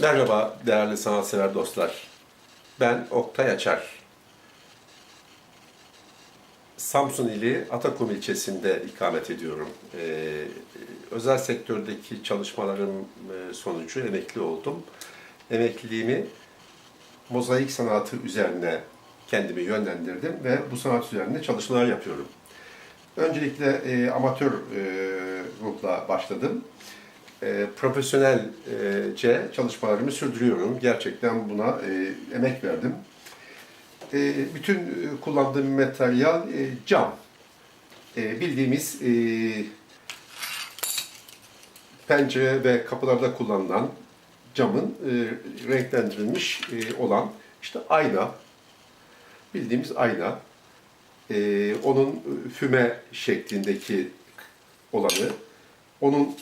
Merhaba değerli sanatsever dostlar. Ben Oktay Açar. Samsun ili Atakum ilçesinde ikamet ediyorum. Ee, özel sektördeki çalışmalarım e, sonucu emekli oldum. Emekliliğimi mozaik sanatı üzerine kendimi yönlendirdim ve bu sanat üzerine çalışmalar yapıyorum. Öncelikle e, amatör e, ruhla başladım. E, profesyonelce çalışmalarımı sürdürüyorum. Gerçekten buna e, emek verdim. E, bütün e, kullandığım materyal e, cam. E, bildiğimiz e, pencere ve kapılarda kullanılan camın e, renklendirilmiş e, olan işte ayna. Bildiğimiz ayna. E, onun füme şeklindeki olanı. Onun